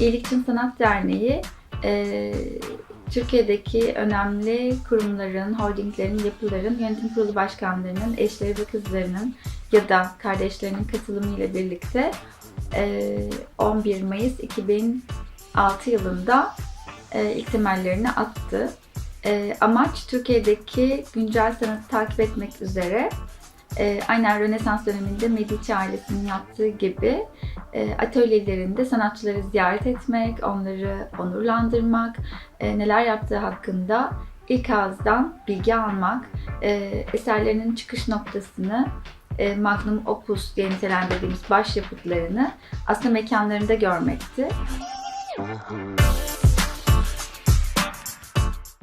İyilik için Sanat Derneği e, Türkiye'deki önemli kurumların, holdinglerin, yapıların yönetim kurulu başkanlarının, eşleri ve kızlarının ya da kardeşlerinin katılımıyla birlikte e, 11 Mayıs 2006 yılında e, ilk temellerini attı. E, amaç Türkiye'deki güncel sanatı takip etmek üzere e, aynen Rönesans döneminde Medici ailesinin yaptığı gibi e, atölyelerinde sanatçıları ziyaret etmek, onları onurlandırmak, e, neler yaptığı hakkında ilk ağızdan bilgi almak, e, eserlerinin çıkış noktasını, e, magnum opus diye nitelendirdiğimiz başyapıtlarını aslında mekanlarında görmekti.